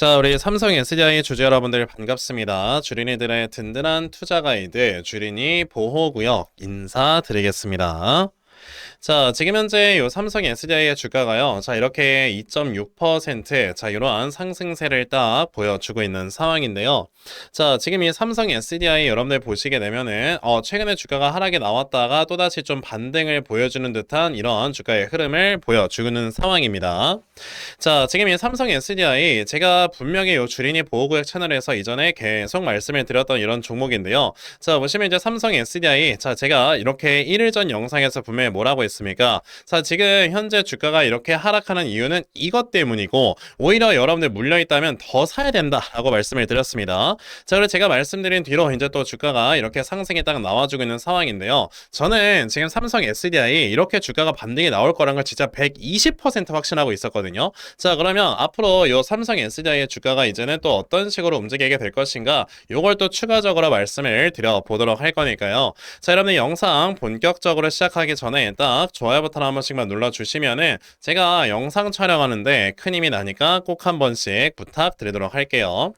자, 우리 삼성 SDI 주주 여러분들 반갑습니다. 주린이들의 든든한 투자 가이드, 주린이 보호구역 인사드리겠습니다. 자, 지금 현재 요 삼성 SDI의 주가가요. 자, 이렇게 2.6% 자, 이러한 상승세를 딱 보여주고 있는 상황인데요. 자, 지금 이 삼성 SDI 여러분들 보시게 되면은 어, 최근에 주가가 하락에 나왔다가 또다시 좀 반등을 보여주는 듯한 이런 주가의 흐름을 보여주는 상황입니다. 자, 지금 이 삼성 SDI 제가 분명히 요 주린이 보호구역 채널에서 이전에 계속 말씀을 드렸던 이런 종목인데요. 자, 보시면 이제 삼성 SDI 자, 제가 이렇게 1일 전 영상에서 분명히 뭐라고 했 습니까? 자, 지금 현재 주가가 이렇게 하락하는 이유는 이것 때문이고 오히려 여러분들 물려 있다면 더 사야 된다라고 말씀을 드렸습니다. 자, 그리고 제가 말씀드린 뒤로 이제 또 주가가 이렇게 상승이 딱 나와주고 있는 상황인데요. 저는 지금 삼성 SDI 이렇게 주가가 반등이 나올 거란 걸 진짜 120% 확신하고 있었거든요. 자, 그러면 앞으로 요 삼성 SDI의 주가가 이제는 또 어떤 식으로 움직이게 될 것인가 요걸 또 추가적으로 말씀을 드려 보도록 할 거니까요. 자, 여러분들 영상 본격적으로 시작하기 전에 딱 좋아요 버튼 한 번씩만 눌러주시면은 제가 영상 촬영하는데 큰 힘이 나니까 꼭 한 번씩 부탁드리도록 할게요.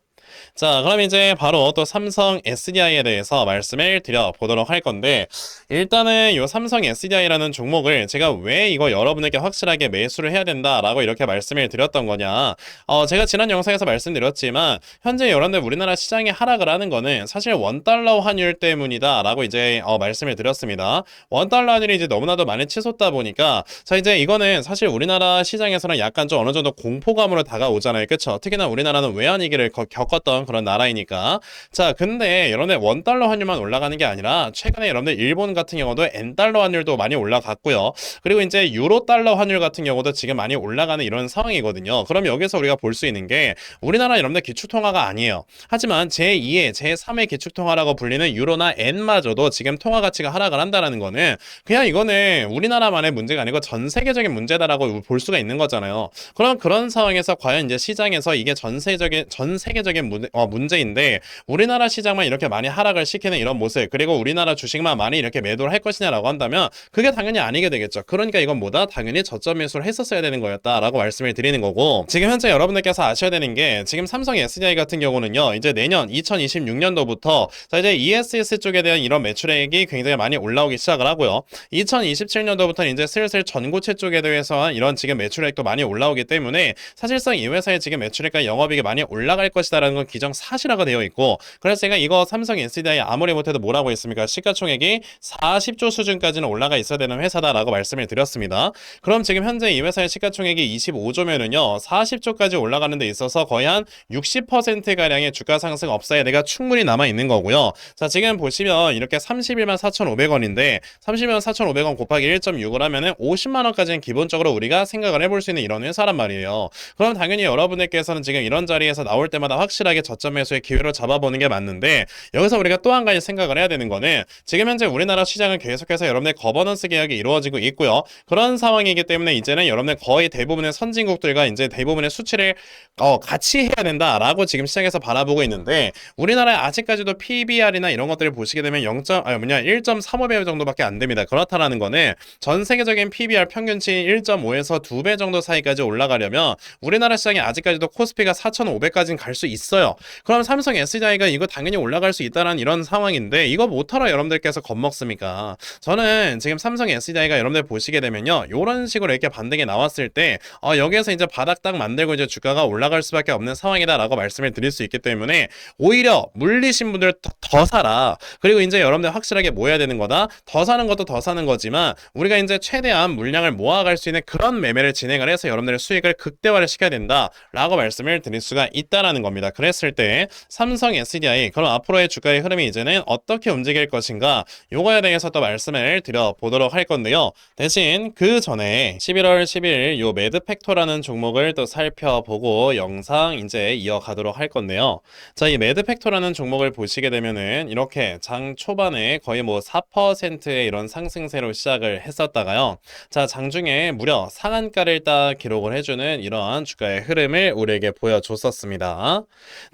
자, 그럼 이제 바로 또 삼성 SDI에 대해서 말씀을 드려보도록 할 건데, 일단은 이 삼성 SDI라는 종목을 제가 왜 이거 여러분에게 확실하게 매수를 해야 된다라고 이렇게 말씀을 드렸던 거냐. 어, 제가 지난 영상에서 말씀드렸지만, 현재 여러분들 우리나라 시장이 하락을 하는 거는 사실 원달러 환율 때문이다라고 이제 어, 말씀을 드렸습니다. 원달러 환율이 이제 너무나도 많이 치솟다 보니까, 자, 이제 이거는 사실 우리나라 시장에서는 약간 좀 어느 정도 공포감으로 다가오잖아요. 그쵸? 특히나 우리나라는 외환위기를 거- 겪었 던 그런 나라이니까. 자, 근데 여러분들 원달러 환율만 올라가는 게 아니라 최근에 여러분들 일본 같은 경우도 엔달러 환율도 많이 올라갔고요. 그리고 이제 유로 달러 환율 같은 경우도 지금 많이 올라가는 이런 상황이거든요. 그럼 여기서 우리가 볼 수 있는 게 우리나라 여러분들 기축통화가 아니에요. 하지만 제2의 제3의 기축통화라고 불리는 유로나 엔마저도 지금 통화 가치가 하락을 한다라는 거는 그냥 이거는 우리나라만의 문제가 아니고 전 세계적인 문제다라고 볼 수가 있는 거잖아요. 그럼 그런 상황에서 과연 이제 시장에서 이게 전 세계적인 전 세계적인 문제, 어, 문제인데 우리나라 시장만 이렇게 많이 하락을 시키는 이런 모습 그리고 우리나라 주식만 많이 이렇게 매도를 할 것이냐라고 한다면 그게 당연히 아니게 되겠죠. 그러니까 이건 뭐다 당연히 저점 매수를 했었어야 되는 거였다라고 말씀을 드리는 거고 지금 현재 여러분들께서 아셔야 되는 게 지금 삼성 SDI 같은 경우는요 이제 내년 2026년도부터 자 이제 ESS 쪽에 대한 이런 매출액이 굉장히 많이 올라오기 시작을 하고요. 2027년도부터는 이제 슬슬 전고체 쪽에 대해서 이런 지금 매출액도 많이 올라오기 때문에 사실상 이 회사의 지금 매출액과 영업이익이 많이 올라갈 것이다라는 건 기정 사실화가 되어 있고 그래서 제가 이거 삼성 SDI 아무리 못해도 뭐라고 했습니까? 시가총액이 40조 수준까지는 올라가 있어야 되는 회사다라고 말씀을 드렸습니다. 그럼 지금 현재 이 회사의 시가총액이 25조면은요 40조까지 올라가는 데 있어서 거의 한 60%가량의 주가 상승 업사에 내가 충분히 남아 있는 거고요. 자 지금 보시면 이렇게 31만 4,500원인데 31만 4,500원 곱하기 1.6을 하면은 50만 원까지는 기본적으로 우리가 생각을 해볼 수 있는 이런 회사란 말이에요. 그럼 당연히 여러분들께서는 지금 이런 자리에서 나올 때마다 확실 하게 저점 매수의 기회를 잡아보는 게 맞는데 여기서 우리가 또 한 가지 생각을 해야 되는 거는 지금 현재 우리나라 시장은 계속해서 여러분의 거버넌스 계약이 이루어지고 있고요. 그런 상황이기 때문에 이제는 여러분의 거의 대부분의 선진국들과 이제 대부분의 수치를 어, 같이 해야 된다라고 지금 시장에서 바라보고 있는데 우리나라에 아직까지도 PBR이나 이런 것들을 보시게 되면 0. 아니 뭐냐 1.35배 정도밖에 안 됩니다. 그렇다라는 거는 전 세계적인 PBR 평균치 1.5에서 2배 정도 사이까지 올라가려면 우리나라 시장이 아직까지도 코스피가 4,500까지는 갈 수 있어 요. 그럼 삼성 SDI가 이거 당연히 올라갈 수 있다는 이런 상황인데 이거 못하러 여러분들께서 겁먹습니까? 저는 지금 삼성 SDI가 여러분들 보시게 되면요. 이런 식으로 이렇게 반등이 나왔을 때 어, 여기에서 이제 바닥 딱 만들고 이제 주가가 올라갈 수밖에 없는 상황이다라고 말씀을 드릴 수 있기 때문에 오히려 물리신 분들 더, 더 사라. 그리고 이제 여러분들 확실하게 모여야 되는 거다. 더 사는 것도 더 사는 거지만 우리가 이제 최대한 물량을 모아갈 수 있는 그런 매매를 진행을 해서 여러분들의 수익을 극대화를 시켜야 된다라고 말씀을 드릴 수가 있다라는 겁니다. 그랬을 때 삼성 SDI 그럼 앞으로의 주가의 흐름이 이제는 어떻게 움직일 것인가 요거에 대해서 또 말씀을 드려 보도록 할 건데요. 대신 그 전에 11월 10일 요 매드팩토라는 종목을 또 살펴보고 영상 이제 이어가도록 할 건데요. 자, 이 매드팩토라는 종목을 보시게 되면은 이렇게 장 초반에 거의 뭐 4%의 이런 상승세로 시작을 했었다가요. 자, 장중에 무려 상한가를 딱 기록을 해주는 이러한 주가의 흐름을 우리에게 보여줬었습니다.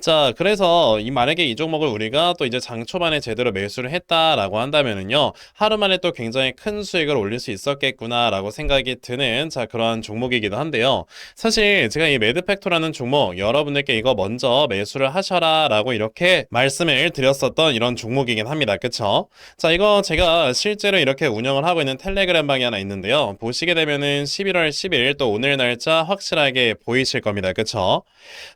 자, 그래서 이 만약에 이 종목을 우리가 또 이제 장 초반에 제대로 매수를 했다라고 한다면은요, 하루 만에 또 굉장히 큰 수익을 올릴 수 있었겠구나라고 생각이 드는 자, 그러한 종목이기도 한데요. 사실 제가 이 매드팩토라는 종목 여러분들께 이거 먼저 매수를 하셔라라고 이렇게 말씀을 드렸었던 이런 종목이긴 합니다. 그쵸? 자, 이거 제가 실제로 이렇게 운영을 하고 있는 텔레그램 방이 하나 있는데요. 보시게 되면은 11월 10일 또 오늘 날짜 확실하게 보이실 겁니다. 그쵸?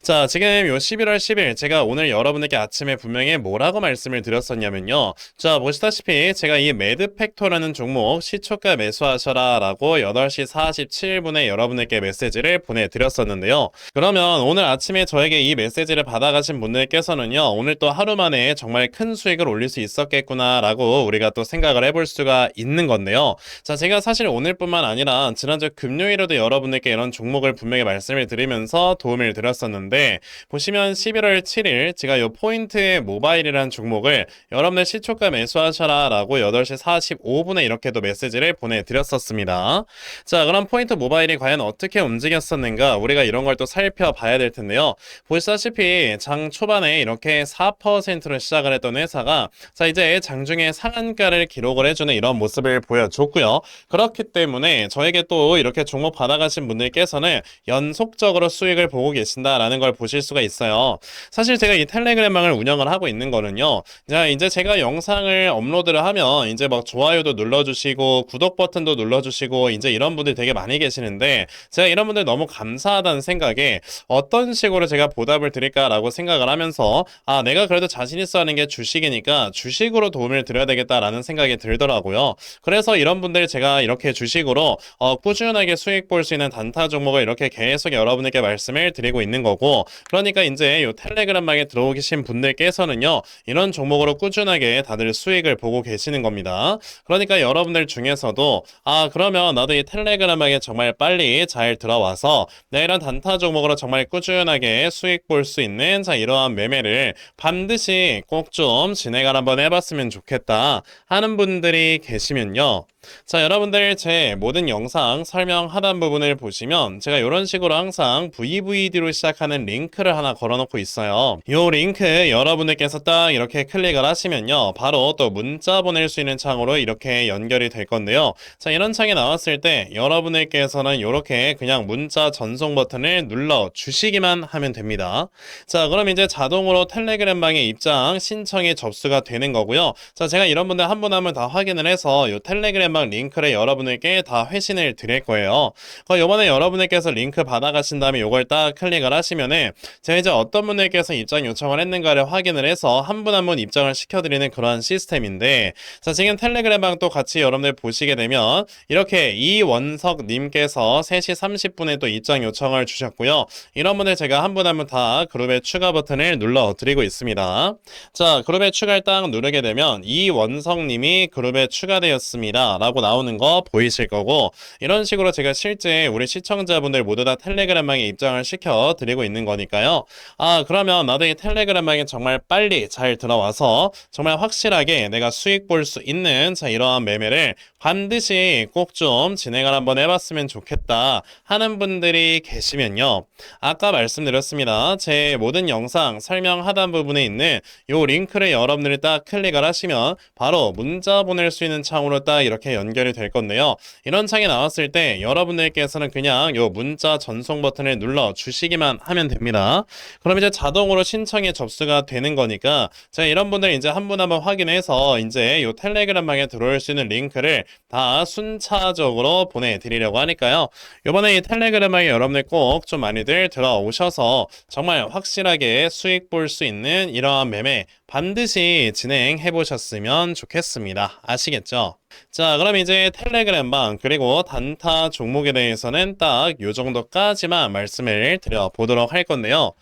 자, 지금 요 11월 10일 제가 오늘 여러분에게 아침에 분명히 뭐라고 말씀을 드렸었냐면요. 자, 보시다시피 제가 이 매드팩토라는 종목 시초가 매수하셔라 라고 8시 47분에 여러분에게 메시지를 보내드렸었는데요. 그러면 오늘 아침에 저에게 이 메시지를 받아가신 분들께서는요. 오늘 또 하루 만에 정말 큰 수익을 올릴 수 있었겠구나 라고 우리가 또 생각을 해볼 수가 있는 건데요. 자, 제가 사실 오늘뿐만 아니라 지난주 금요일에도 여러분에게 이런 종목을 분명히 말씀을 드리면서 도움을 드렸었는데 보시면 11월 7일 제가 이 포인트 모바일이라는 종목을 여러분들 시초가 매수하셔라 라고 8시 45분에 이렇게도 메시지를 보내드렸었습니다. 자, 그럼 포인트 모바일이 과연 어떻게 움직였었는가 우리가 이런 걸 또 살펴봐야 될 텐데요. 보시다시피 장 초반에 이렇게 4%로 시작을 했던 회사가 자, 이제 장중에 상한가를 기록을 해주는 이런 모습을 보여줬고요. 그렇기 때문에 저에게 또 이렇게 종목 받아가신 분들께서는 연속적으로 수익을 보고 계신다라는 걸 보실 수가 있어요. 사실 제가 이 텔레그램망을 운영을 하고 있는 거는요. 자, 이제 제가 영상을 업로드를 하면 이제 막 좋아요도 눌러주시고 구독 버튼도 눌러주시고 이제 이런 분들 되게 많이 계시는데 제가 이런 분들 너무 감사하다는 생각에 어떤 식으로 제가 보답을 드릴까라고 생각을 하면서 아, 내가 그래도 자신 있어 하는 게 주식이니까 주식으로 도움을 드려야 되겠다라는 생각이 들더라고요. 그래서 이런 분들 제가 이렇게 주식으로 어, 꾸준하게 수익 볼 수 있는 단타 종목을 이렇게 계속 여러분에게 말씀을 드리고 있는 거고 그러니까 이제 요 텔레그램방에 들어오신 분들께서는요 이런 종목으로 꾸준하게 다들 수익을 보고 계시는 겁니다. 그러니까 여러분들 중에서도 아 그러면 나도 이 텔레그램방에 정말 빨리 잘 들어와서 내 이런 단타 종목으로 정말 꾸준하게 수익 볼 수 있는 자 이러한 매매를 반드시 꼭 좀 진행을 한번 해봤으면 좋겠다 하는 분들이 계시면요. 자, 여러분들 제 모든 영상 설명 하단 부분을 보시면 제가 이런 식으로 항상 VVD로 시작하는 링크를 하나 걸어놓 고 있어요. 이 링크 여러분들께서 딱 이렇게 클릭을 하시면요. 바로 또 문자 보낼 수 있는 창으로 이렇게 연결이 될 건데요. 자, 이런 창이 나왔을 때 여러분들께서는 이렇게 그냥 문자 전송 버튼을 눌러 주시기만 하면 됩니다. 자, 그럼 이제 자동으로 텔레그램 방에 입장 신청이 접수가 되는 거고요. 자, 제가 이런 분들 한 분 한 분 다 확인을 해서 이 텔레그램 방 링크를 여러분에게 다 회신을 드릴 거예요. 그 요번에 여러분들께서 링크 받아가신 다음에 이걸 딱 클릭을 하시면은 제가 이제 어떤 분들께서 입장 요청을 했는가를 확인을 해서 한분 한 분 입장을 시켜드리는 그러한 시스템인데 자 지금 텔레그램 방도 같이 여러분들 보시게 되면 이렇게 이원석 님께서 3시 30분에 또 입장 요청을 주셨고요. 이런 분들 제가 한 분 한 분 다 그룹에 추가 버튼을 눌러 드리고 있습니다. 자 그룹에 추가를 딱 누르게 되면 이원석 님이 그룹에 추가되었습니다. 라고 나오는 거 보이실 거고 이런 식으로 제가 실제 우리 시청자분들 모두 다 텔레그램방에 입장을 시켜 드리고 있는 거니까요. 아 그러면 나도 이 텔레그램방에 정말 빨리 잘 들어와서 정말 확실하게 내가 수익 볼 수 있는 자 이러한 매매를 반드시 꼭 좀 진행을 한번 해봤으면 좋겠다 하는 분들이 계시면요. 아까 말씀드렸습니다. 제 모든 영상 설명 하단 부분에 있는 요 링크를 여러분들이 딱 클릭을 하시면 바로 문자 보낼 수 있는 창으로 딱 이렇게 연결이 될 건데요. 이런 창이 나왔을 때 여러분들께서는 그냥 요 문자 전송 버튼을 눌러 주시기만 하면 됩니다. 그럼 이제 자동으로 신청이 접수가 되는 거니까 제가 이런 분들 이제 한 분한번 확인해서 이제 요 텔레그램방에 들어올 수 있는 링크를 다 순차적으로 보내드리려고 하니까요. 요번에 이 텔레그램방에 여러분들 꼭 좀 많이들 들어오셔서 정말 확실하게 수익 볼 수 있는 이러한 매매 반드시 진행해 보셨으면 좋겠습니다. 아시겠죠? 자, 그럼 이제 텔레그램방 그리고 단타 종목에 대해서는 딱 요 정도까지만 말씀을 드려 보도록 할 건데요.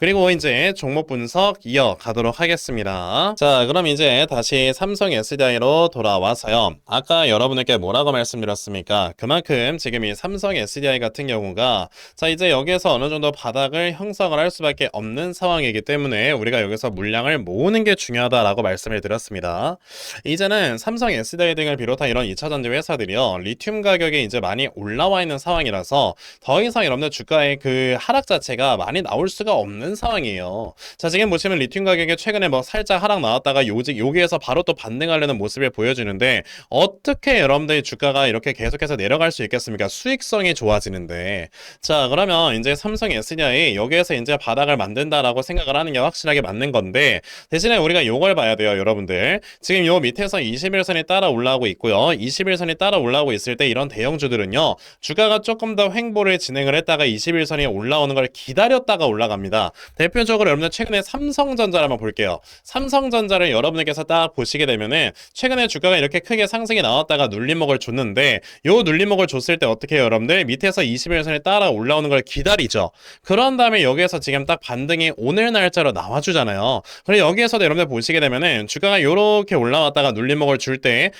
그리고 이제 종목 분석 이어가도록 하겠습니다. 자, 그럼 이제 다시 삼성 SDI로 돌아와서요. 아까 여러분에게 뭐라고 말씀드렸습니까? 그만큼 지금 이 삼성 SDI 같은 경우가 자, 이제 여기에서 어느 정도 바닥을 형성을 할 수밖에 없는 상황이기 때문에 우리가 여기서 물량을 모으는 게 중요하다라고 말씀을 드렸습니다. 이제는 삼성 SDI 등을 비롯한 이런 2차 전지 회사들이요. 리튬 가격이 이제 많이 올라와 있는 상황이라서 더 이상 여러분들 주가의 그 하락 자체가 많이 나올 수가 없는 상황이에요. 자, 지금 보시면 리튬 가격이 최근에 뭐 살짝 하락 나왔다가 요직 여기에서 바로 또 반등하려는 모습을 보여주는데 어떻게 여러분들이 주가가 이렇게 계속해서 내려갈 수 있겠습니까? 수익성이 좋아지는데. 자, 그러면 이제 삼성 SDI 여기에서 이제 바닥을 만든다라고 생각을 하는 게 확실하게 맞는 건데 대신에 우리가 요걸 봐야 돼요, 여러분들. 지금 요 밑에서 21선이 따라 올라오고 있고요. 21선이 따라 올라오고 있을 때 이런 대형주들은요. 주가가 조금 더 횡보를 진행을 했다가 21선이 올라오는 걸 기다렸다가 올라갑니다. 대표적으로 여러분들 최근에 삼성전자를 한번 볼게요. 삼성전자를 여러분들께서 딱 보시게 되면은 최근에 주가가 이렇게 크게 상승이 나왔다가 눌림목을 줬는데 요 눌림목을 줬을 때 어떻게 해요, 여러분들? 밑에서 21선이 따라 올라오는 걸 기다리죠. 그런 다음에 여기에서 지금 딱 반등이 오늘 날짜로 나와주잖아요. 그리고 여기에서도 여러분들 보시게 되면은 주가가 요렇게 올라왔다가 눌림목을 줄 때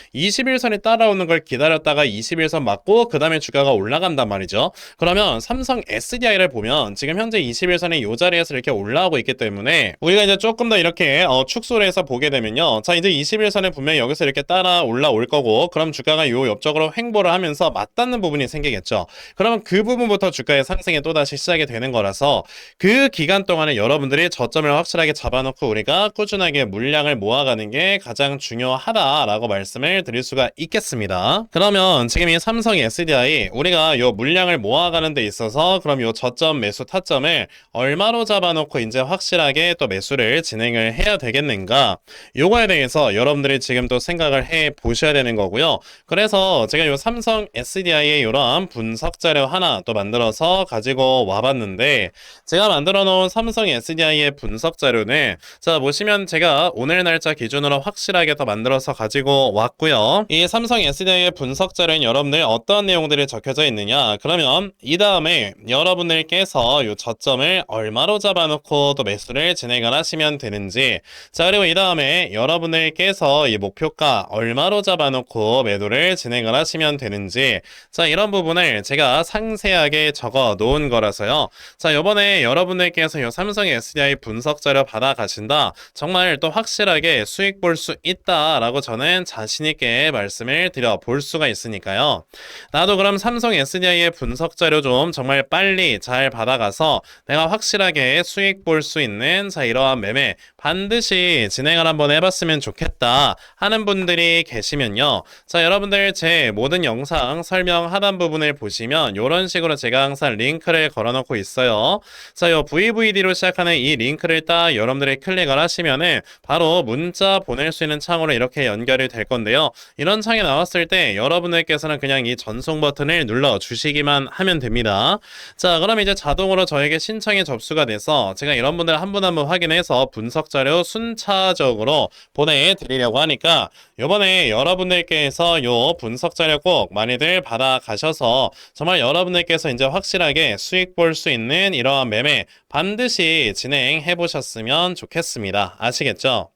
21선이 따라오는 걸 기다렸다가 21선 맞고 그 다음에 주가가 올라간단 말이죠. 그러면 삼성 SDI를 보면 지금 현재 21선이 요 자리에서 이렇게 올라오고 있기 때문에 우리가 이제 조금 더 이렇게 어, 축소를 해서 보게 되면요. 자 이제 21선에 분명히 여기서 이렇게 따라 올라올 거고 그럼 주가가 요 옆쪽으로 횡보를 하면서 맞닿는 부분이 생기겠죠. 그러면 그 부분부터 주가의 상승이 또다시 시작이 되는 거라서 그 기간 동안에 여러분들이 저점을 확실하게 잡아놓고 우리가 꾸준하게 물량을 모아가는 게 가장 중요하다라고 말씀을 드릴 수가 있겠습니다. 그러면 지금 이 삼성 SDI 우리가 요 물량을 모아가는 데 있어서 그럼 요 저점 매수 타점을 얼마로 잡아놓고 이제 확실하게 또 매수를 진행을 해야 되겠는가 요거에 대해서 여러분들이 지금 또 생각을 해 보셔야 되는 거고요. 그래서 제가 요 삼성 SDI의 이런 분석 자료 하나 또 만들어서 가지고 와봤는데 제가 만들어 놓은 삼성 SDI의 분석 자료는 자 보시면 제가 오늘 날짜 기준으로 확실하게 더 만들어서 가지고 왔고요. 이 삼성 SDI의 분석 자료는 여러분들 어떤 내용들이 적혀져 있느냐? 그러면 이 다음에 여러분들께서 이 저점을 얼마로 잡아놓고 또 매수를 진행을 하시면 되는지 자 그리고 이 다음에 여러분들께서 이 목표가 얼마로 잡아놓고 매도를 진행을 하시면 되는지 자 이런 부분을 제가 상세하게 적어 놓은 거라서요. 자 요번에 여러분들께서 이 삼성 SDI 분석 자료 받아 가신다 정말 또 확실하게 수익 볼 수 있다라고 저는 자신 있게 말씀을 드려 볼 수가 있으니까요. 나도 그럼 삼성 SDI의 분석 자료 좀 정말 빨리 잘 받아가서 내가 확실하게 수익 볼 수 있는 자 이러한 매매 반드시 진행을 한번 해봤으면 좋겠다 하는 분들이 계시면요. 자 여러분들 제 모든 영상 설명 하단 부분을 보시면 이런 식으로 제가 항상 링크를 걸어놓고 있어요. 자, 요 VVD로 시작하는 이 링크를 딱 여러분들이 클릭을 하시면은 바로 문자 보낼 수 있는 창으로 이렇게 연결이 될 건데요. 이런 창이 나왔을 때 여러분들께서는 그냥 이 전송 버튼을 눌러 주시기만 하면 됩니다. 자, 그럼 이제 자동으로 저에게 신청이 접수가 돼서 제가 이런 분들 한 분 한 분 확인해서 분석 자료 순차적으로 보내드리려고 하니까 요번에 여러분들께서 요 분석 자료 꼭 많이들 받아 가셔서 정말 여러분들께서 이제 확실하게 수익 볼 수 있는 이러한 매매 반드시 진행해 보셨으면 좋겠습니다. 아시겠죠?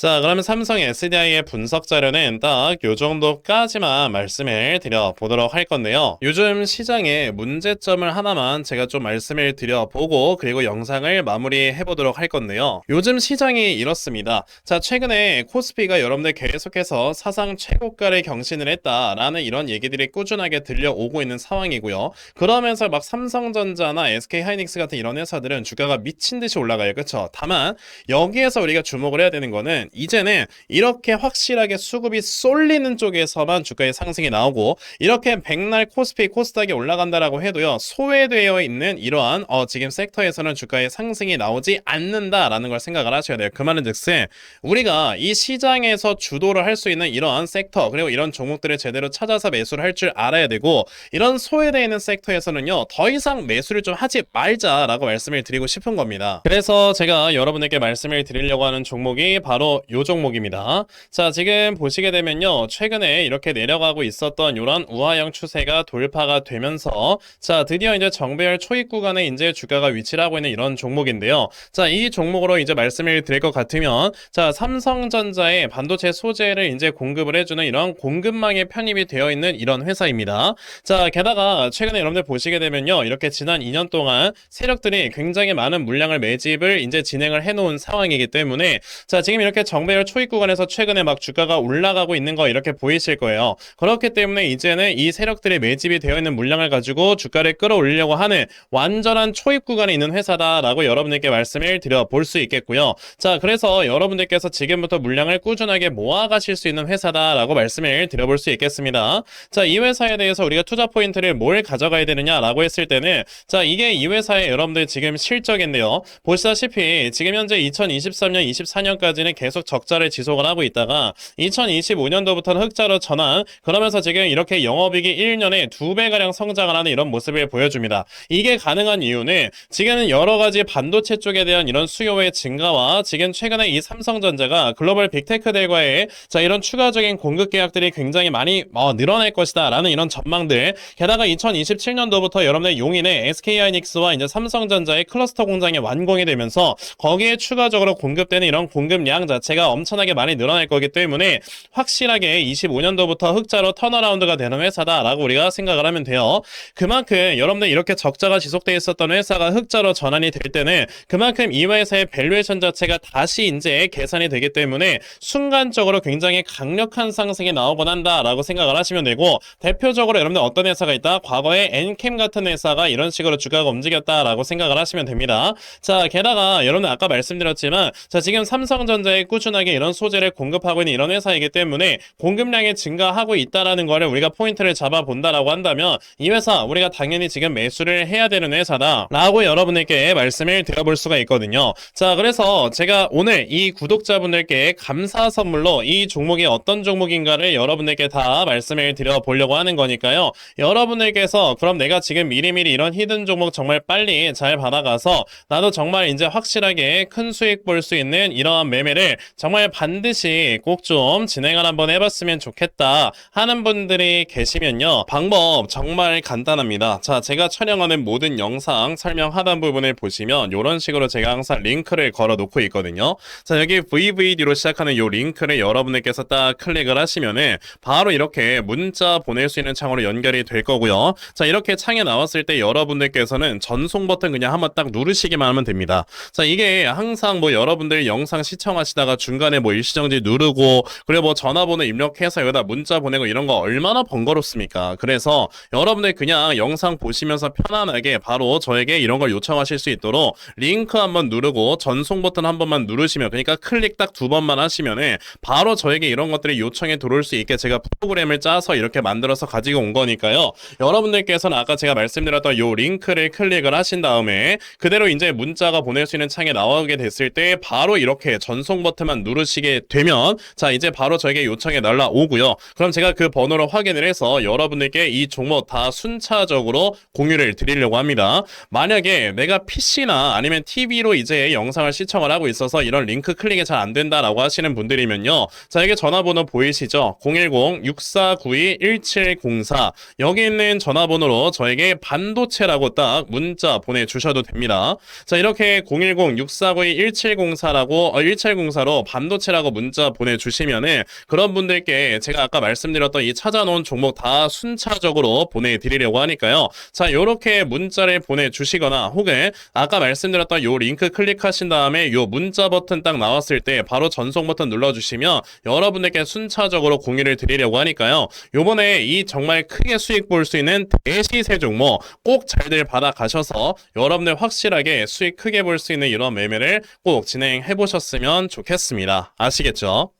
자, 그러면 삼성 SDI의 분석 자료는 딱 요 정도까지만 말씀을 드려 보도록 할 건데요. 요즘 시장의 문제점을 하나만 제가 좀 말씀을 드려 보고 그리고 영상을 마무리해 보도록 할 건데요. 요즘 시장이 이렇습니다. 자, 최근에 코스피가 여러분들 계속해서 사상 최고가를 경신을 했다라는 이런 얘기들이 꾸준하게 들려오고 있는 상황이고요. 그러면서 막 삼성전자나 SK하이닉스 같은 이런 회사들은 주가가 미친 듯이 올라가요. 그렇죠? 다만 여기에서 우리가 주목을 해야 되는 거는 이제는 이렇게 확실하게 수급이 쏠리는 쪽에서만 주가의 상승이 나오고 이렇게 백날 코스피 코스닥이 올라간다라고 해도요 소외되어 있는 이러한 어, 지금 섹터에서는 주가의 상승이 나오지 않는다라는 걸 생각을 하셔야 돼요. 그 말은 즉슨 우리가 이 시장에서 주도를 할 수 있는 이러한 섹터 그리고 이런 종목들을 제대로 찾아서 매수를 할 줄 알아야 되고 이런 소외되어 있는 섹터에서는요 더 이상 매수를 좀 하지 말자라고 말씀을 드리고 싶은 겁니다. 그래서 제가 여러분에게 말씀을 드리려고 하는 종목이 바로 요 종목입니다. 자, 지금 보시게 되면요. 최근에 이렇게 내려가고 있었던 이런 우하형 추세가 돌파가 되면서 자, 드디어 이제 정배열 초입 구간에 이제 주가가 위치를 하고 있는 이런 종목인데요. 자, 이 종목으로 이제 말씀을 드릴 것 같으면 자, 삼성전자의 반도체 소재를 이제 공급을 해주는 이런 공급망에 편입이 되어 있는 이런 회사입니다. 자, 게다가 최근에 여러분들 보시게 되면요. 이렇게 지난 2년 동안 세력들이 굉장히 많은 물량을 매집을 이제 진행을 해놓은 상황이기 때문에 자, 지금 이렇게 이렇게 정배열 초입 구간에서 최근에 막 주가가 올라가고 있는 거 이렇게 보이실 거예요. 그렇기 때문에 이제는 이 세력들의 매집이 되어 있는 물량을 가지고 주가를 끌어올리려고 하는 완전한 초입 구간에 있는 회사다라고 여러분들께 말씀을 드려 볼 수 있겠고요. 자, 그래서 여러분들께서 지금부터 물량을 꾸준하게 모아가실 수 있는 회사다라고 말씀을 드려볼 수 있겠습니다. 자, 이 회사에 대해서 우리가 투자 포인트를 뭘 가져가야 되느냐라고 했을 때는 자, 이게 이 회사의 여러분들 지금 실적인데요. 보시다시피 지금 현재 2023년, 24년까지는 계속 적자를 지속을 하고 있다가 2025년도부터는 흑자로 전환 그러면서 지금 이렇게 영업이익이 1년에 두 배가량 성장을 하는 이런 모습을 보여줍니다. 이게 가능한 이유는 지금은 여러 가지 반도체 쪽에 대한 이런 수요의 증가와 지금 최근에 이 삼성전자가 글로벌 빅테크들과의 자 이런 추가적인 공급 계약들이 굉장히 많이 어, 늘어날 것이다 라는 이런 전망들 게다가 2027년도부터 여러분의 용인의 SK하이닉스와 이제 삼성전자의 클러스터 공장이 완공이 되면서 거기에 추가적으로 공급되는 이런 공급량 자 체가 엄청나게 많이 늘어날 거기 때문에 확실하게 25년도부터 흑자로 턴어라운드가 되는 회사다라고 우리가 생각을 하면 돼요. 그만큼 여러분들 이렇게 적자가 지속돼 있었던 회사가 흑자로 전환이 될 때는 그만큼 이 회사의 밸류에이션 자체가 다시 이제 계산이 되기 때문에 순간적으로 굉장히 강력한 상승이 나오곤 한다라고 생각을 하시면 되고 대표적으로 여러분들 어떤 회사가 있다? 과거에 엔캠 같은 회사가 이런 식으로 주가가 움직였다라고 생각을 하시면 됩니다. 자, 게다가 여러분 아까 말씀드렸지만 자, 지금 삼성전자에 꾸준하게 이런 소재를 공급하고 있는 이런 회사이기 때문에 공급량이 증가하고 있다라는 거를 우리가 포인트를 잡아 본다라고 한다면 이 회사 우리가 당연히 지금 매수를 해야 되는 회사다 라고 여러분에게 말씀을 드려볼 수가 있거든요. 자, 그래서 제가 오늘 이 구독자분들께 감사 선물로 이 종목이 어떤 종목인가를 여러분에게 다 말씀을 드려보려고 하는 거니까요. 여러분들께서 그럼 내가 지금 미리미리 이런 히든 종목 정말 빨리 잘 받아가서 나도 정말 이제 확실하게 큰 수익 볼 수 있는 이러한 매매를 정말 반드시 꼭 좀 진행을 한번 해봤으면 좋겠다 하는 분들이 계시면요. 방법 정말 간단합니다. 자, 제가 촬영하는 모든 영상 설명 하단 부분을 보시면 이런 식으로 제가 항상 링크를 걸어 놓고 있거든요. 자, 여기 VVD로 시작하는 이 링크를 여러분들께서 딱 클릭을 하시면은 바로 이렇게 문자 보낼 수 있는 창으로 연결이 될 거고요. 자, 이렇게 창에 나왔을 때 여러분들께서는 전송 버튼 그냥 한번 딱 누르시기만 하면 됩니다. 자, 이게 항상 뭐 여러분들 영상 시청하시다가 중간에 뭐 일시정지 누르고 그리고 뭐 전화번호 입력해서 여기다 문자 보내고 이런 거 얼마나 번거롭습니까? 그래서 여러분들 그냥 영상 보시면서 편안하게 바로 저에게 이런 걸 요청하실 수 있도록 링크 한번 누르고 전송 버튼 한 번만 누르시면 그러니까 클릭 딱 두 번만 하시면은 바로 저에게 이런 것들이 요청이 들어올 수 있게 제가 프로그램을 짜서 이렇게 만들어서 가지고 온 거니까요. 여러분들께서는 아까 제가 말씀드렸던 요 링크를 클릭을 하신 다음에 그대로 이제 문자가 보낼 수 있는 창에 나오게 됐을 때 바로 이렇게 전송 버튼 만 누르시게 되면 자 이제 바로 저에게 요청이 날라오고요. 그럼 제가 그 번호로 확인을 해서 여러분들께 이 종목 다 순차적으로 공유를 드리려고 합니다. 만약에 내가 PC나 아니면 TV로 이제 영상을 시청을 하고 있어서 이런 링크 클릭이 잘 안 된다라고 하시는 분들이면요. 자, 이게 전화번호 보이시죠? 010-6492-1704 여기 있는 전화번호로 저에게 반도체라고 딱 문자 보내주셔도 됩니다. 자, 이렇게 010-6492-1704라고 어, 1704로 반도체라고 문자 보내주시면은 그런 분들께 제가 아까 말씀드렸던 이 찾아놓은 종목 다 순차적으로 보내드리려고 하니까요. 자, 요렇게 문자를 보내주시거나 혹은 아까 말씀드렸던 요 링크 클릭하신 다음에 요 문자 버튼 딱 나왔을 때 바로 전송 버튼 눌러주시면 여러분들께 순차적으로 공유를 드리려고 하니까요. 요번에 이 정말 크게 수익 볼 수 있는 대시세 종목 꼭 잘들 받아가셔서 여러분들 확실하게 수익 크게 볼 수 있는 이런 매매를 꼭 진행해 보셨으면 좋 겠습니다. 아시겠죠?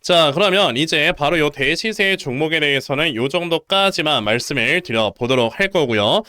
자, 그러면 이제 바로 요 대시세 종목에 대해서는 요 정도까지만 말씀을 드려 보도록 할 거고요.